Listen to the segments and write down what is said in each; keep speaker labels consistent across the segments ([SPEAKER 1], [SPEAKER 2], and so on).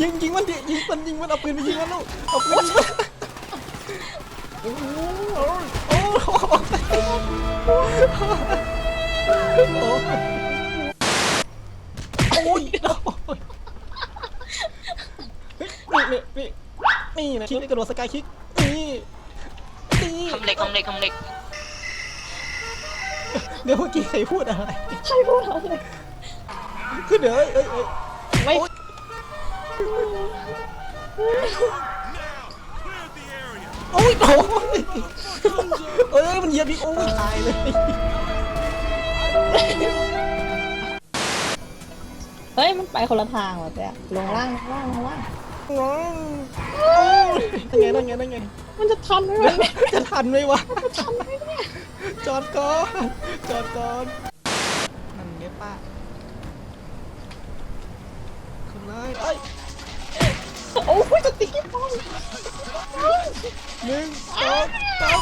[SPEAKER 1] ยิงยิงมันดิยิงมันยิงมันเอาปืนไปยิงมันลูกเอาปืนยิงมันโอ้โหโอ้โหโอ้โหโอ้ยนี่นี่นี่นี่นะคิดกระโดดสกายคิกนี่นี่
[SPEAKER 2] คำเล็กคำเล็กคำเล็ก
[SPEAKER 1] เดี๋ยวเมื่อกี้ใครพูดอะไร
[SPEAKER 3] ใครพูดอะไร
[SPEAKER 1] คือเดี๋ยวเอ้ยเอ้ยเอ้ย
[SPEAKER 3] ไม่
[SPEAKER 1] โอ้ยโอ้ยเอ้ยมันเหยียบอีกโอ้ยตายเลย
[SPEAKER 3] เฮ้ย มันไปคนละทางว่ะเจ๊ลงล่างลงล่างลงล่าง
[SPEAKER 1] โอ้ยนั่นไงนั่นไงนั่นไง
[SPEAKER 3] มันจะทันไหมวะ
[SPEAKER 1] จะทันไหมวะ
[SPEAKER 3] ทันไหมเนี่ย
[SPEAKER 1] จอดก่อนจอดก่อนนั่นไงป้าขึ้น เลยเอ้ย
[SPEAKER 3] โอ้ยจะตีป้อม
[SPEAKER 1] หนึ่งสองสาม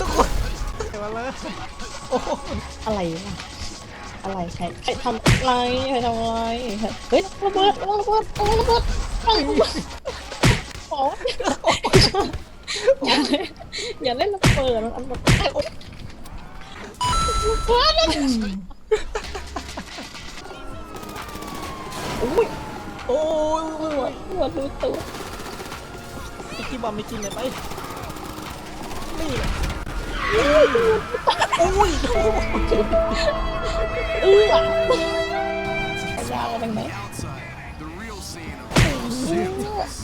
[SPEAKER 1] ทุกคนมาเลยโอ้
[SPEAKER 3] อะไรวะอะไรใครใครทำอะไรใครทำอะไรเฮ้ยระเบิดระเบิดระเบิดระเบิดขออย่าเล่นอย่าเล่นระเบิดมันอันแบบเบิดเลยโอ้ย
[SPEAKER 1] โอ้ย
[SPEAKER 3] หัวหัวรู้ตัว
[SPEAKER 1] ไอ้ที่บอมไม่กินเลยไปนี่แหละโอ้ยโอ้ย
[SPEAKER 3] เออยาวไปไหม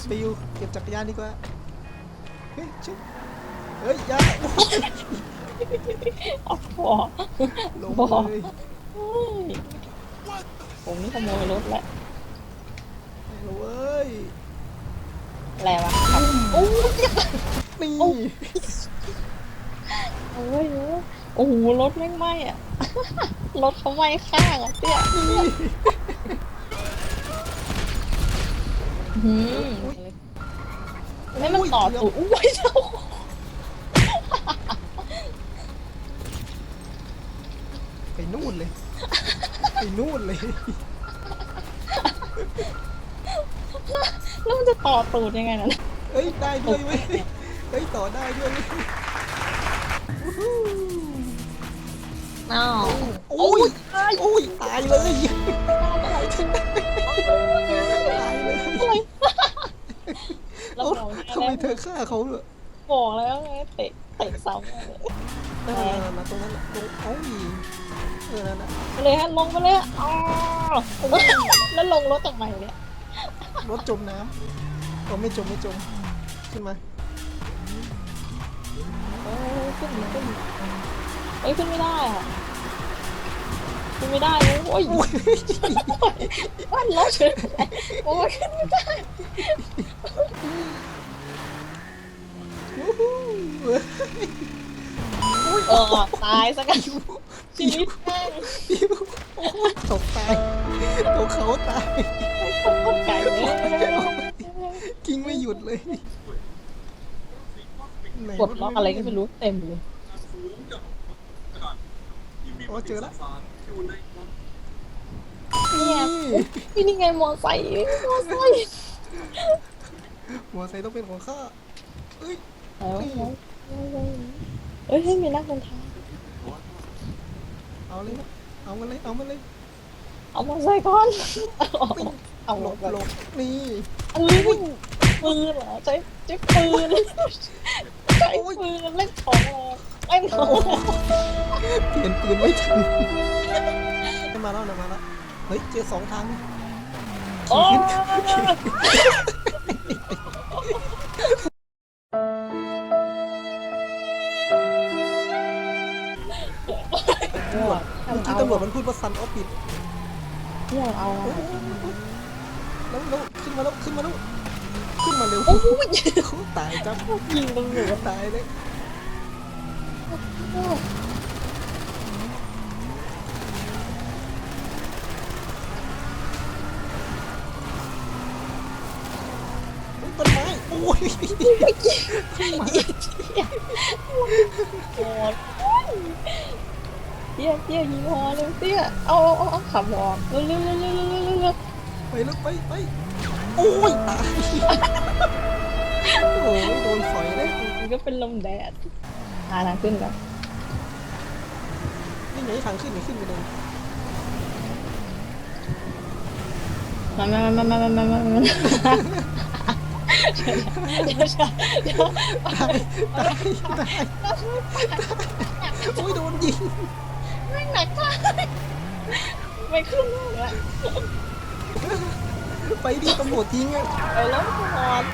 [SPEAKER 1] ไปอยู่เก็บจักรยานดีกว่า เฮ้ยชุบเฮ้ยอยาโอ้ย
[SPEAKER 3] เอาพอ
[SPEAKER 1] ลง
[SPEAKER 3] พอ
[SPEAKER 1] เลย
[SPEAKER 3] เฮ้ยผมนี่ขโมยรถแหละ
[SPEAKER 1] ไป เลยเว้ย
[SPEAKER 3] อะไรวะโอ้ย
[SPEAKER 1] นี่
[SPEAKER 3] โอ้ยโอ้ยโอ้โหรถแม่งไหม้อะรถเขาไหม้ข้างอะเตี้ยอืมไม่มันต่อตูดอุ้ยเจ้า
[SPEAKER 1] ไปนู่นเลย ไปนู่นเลย
[SPEAKER 3] แล้วมันจะต่อตูดยังไงนะ
[SPEAKER 1] เฮ้ยได้ด้วยเว้ยเฮ้ยต่อได้ด้วยเว้ย
[SPEAKER 3] อ้าว
[SPEAKER 1] โอ้ยโอ้ยตายเลย
[SPEAKER 3] อะไรถึง
[SPEAKER 1] ตายเลย
[SPEAKER 3] อะไรแล้ว
[SPEAKER 1] เอ้า
[SPEAKER 3] เรา
[SPEAKER 1] ทำไมเธอฆ่าเขาเหรอ
[SPEAKER 3] บอกแล้วไงเตะเตะซ้ำเลย
[SPEAKER 1] เออนะตรงนั้นน่ะตรงเอ้าอีเออนั่นนะ
[SPEAKER 3] ไปเลยฮะลงไปเลยฮะอ๋อแล้วลงรถทำไมเนี่ย
[SPEAKER 1] รถจมน้ำก็ไม่จมไม่จมขึ้นมา
[SPEAKER 3] เออขึ้นขึ้นเอ้ยขึ้นไม่ได้อะขึ้นไม่ได้เลยโอ้ย
[SPEAKER 1] โอ้ย
[SPEAKER 3] วันรถเฉยโอ้ยขึ้นไม่ได้
[SPEAKER 1] วู้ฮู้
[SPEAKER 3] เออตายซะกันชีวิตแม่ง
[SPEAKER 1] ปิวโอ้ยตกตายตกเขาตาย
[SPEAKER 3] ไอ้คนคนไก่เนี่ย
[SPEAKER 1] กิ้งไม่หยุดเลยไหน
[SPEAKER 3] กดล็อกอะไรก็ไม่รู้เต็มเลย
[SPEAKER 1] โอ้เจอแล้ว
[SPEAKER 3] เนี่ยพี่นี่ไงมอไซค์มอไซค์
[SPEAKER 1] มอไซค์ต้องเป็นของข้าเอ้ย
[SPEAKER 3] เอ้ยเอ้ยให้มีนักเดินทาง
[SPEAKER 1] เอาเลยนะเอามันเลยเอามันเลย
[SPEAKER 3] เอามอไซค์ก่อนเอา
[SPEAKER 1] หล
[SPEAKER 3] ล
[SPEAKER 1] บ
[SPEAKER 3] งก่อน
[SPEAKER 1] หลบนี่
[SPEAKER 3] เอ้ย ปืนเหรอใช้ใช้ปืนใช้ปืนเล่นของเล่นของ
[SPEAKER 1] เปลี่ยนปืนไม่ทันมาแล้วนะมาแล้วเฮ้ยเจอสองทาง
[SPEAKER 3] โอ้
[SPEAKER 1] เมื่อกี้ตำรวจมันพูดว่าซันออฟปิด
[SPEAKER 3] เนี่ยเอา
[SPEAKER 1] แล้วแล้วขึ้นมาแล้วขึ้นมาแล้ว ขึ้นมาเร็ว
[SPEAKER 3] โอ้ย
[SPEAKER 1] ตายจัง
[SPEAKER 3] ยิงตำรวจ
[SPEAKER 1] ตายเลยต้นไม้โอ้ยต้นไม้
[SPEAKER 3] โอ้ยเตี้ยเตี้ยยิงฮอเลยเตี้ยเอาเอาเอาเอาขับออกเร็วเร็วเร็วเร็วเร็วเร็วเร็ว
[SPEAKER 1] ไปแล้วไปไป โอ้ยตายโอ้ยโดนฝอยเลย
[SPEAKER 3] มันก็เป็นลมแดดหาทางขึ้นก่อน
[SPEAKER 1] นี่ไงทางขึ้นนี่ขึ้นไปเลย
[SPEAKER 3] มามามามามามามามาเดี๋ยวเดี๋ยว
[SPEAKER 1] ตายตายตายโอ้ยโดนยิง
[SPEAKER 3] แม่หนักมากไม่ขึ้นเลย
[SPEAKER 1] ไปดิตำรวจยิงอะ
[SPEAKER 3] ไปแล้วก่อน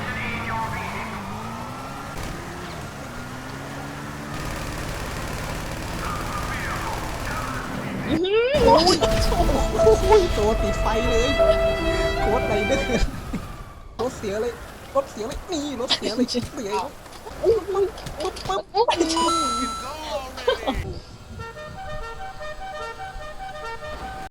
[SPEAKER 1] โอ้ยโอ้ยตัวติดไฟเลยโคตรไรเด้อรถเสียเลยรถเสียเลยนี่รถเสียเลยเสียแล้วปุ๊บปุ๊บปุ๊บปุ๊บ